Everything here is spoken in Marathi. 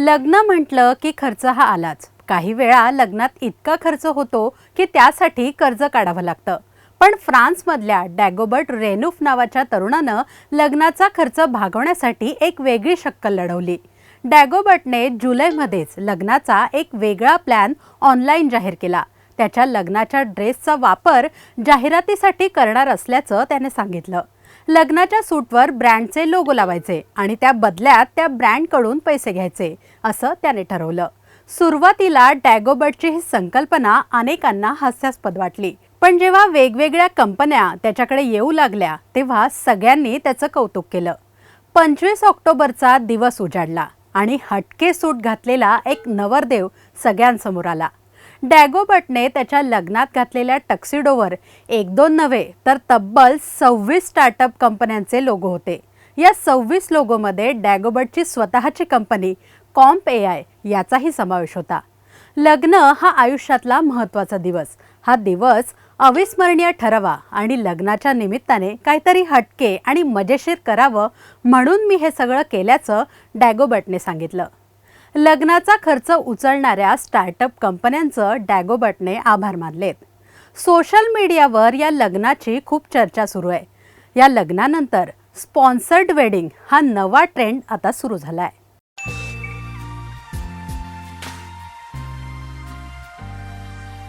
लग्न म्हटलं की खर्च हा आलाच. काही वेळा लग्नात इतका खर्च होतो की त्यासाठी कर्ज काढावं लागतं. पण फ्रान्समधल्या डॅगोबर्ट रेनूफ नावाच्या तरुणानं लग्नाचा खर्च भागवण्यासाठी एक वेगळी शक्कल लढवली. डॅगोबर्टने जुलैमध्येच लग्नाचा एक वेगळा प्लॅन ऑनलाईन जाहीर केला. त्याच्या लग्नाच्या ड्रेसचा वापर जाहिरातीसाठी करणार असल्याचं त्याने सांगितलं. लग्नाच्या सूटवर ब्रँडचे लोगो लावायचे आणि त्या बदल्यात त्या ब्रँडकडून पैसे घ्यायचे असं त्याने ठरवलं. सुरुवातीला डॅगोबर्टची ही संकल्पना अनेकांना हास्यास्पद वाटली. पण जेव्हा वेगवेगळ्या कंपन्या त्याच्याकडे येऊ लागल्या तेव्हा सगळ्यांनी त्याचं कौतुक केलं. पंचवीस ऑक्टोबरचा दिवस उजाडला आणि हटके सूट घातलेला एक नवरदेव सगळ्यांसमोर आला. डॅगोबटने त्याच्या लग्नात घातलेल्या टक्सिडोवर एक दोन नव्हे तर तब्बल सव्वीस स्टार्टअप कंपन्यांचे लोगो होते. या सव्वीस लोगोमध्ये डॅगोबटची स्वतःची कंपनी कॉम्प ए आय याचाही समावेश होता. लग्न हा आयुष्यातला महत्त्वाचा दिवस. हा दिवस अविस्मरणीय ठरवा आणि लग्नाच्या निमित्ताने काहीतरी हटके आणि मजेशीर करावं म्हणून मी हे सगळं केल्याचं डॅगोबटने सांगितलं. लग्नाचा खर्च उचलणाऱ्या स्टार्टअप कंपन्यांचं डॅगोबटने आभार मानलेत. सोशल मीडियावर या लग्नाची खूप चर्चा सुरू आहे. या लग्नानंतर स्पॉन्सर्ड वेडिंग हा नवा ट्रेंड आता सुरू झाला आहे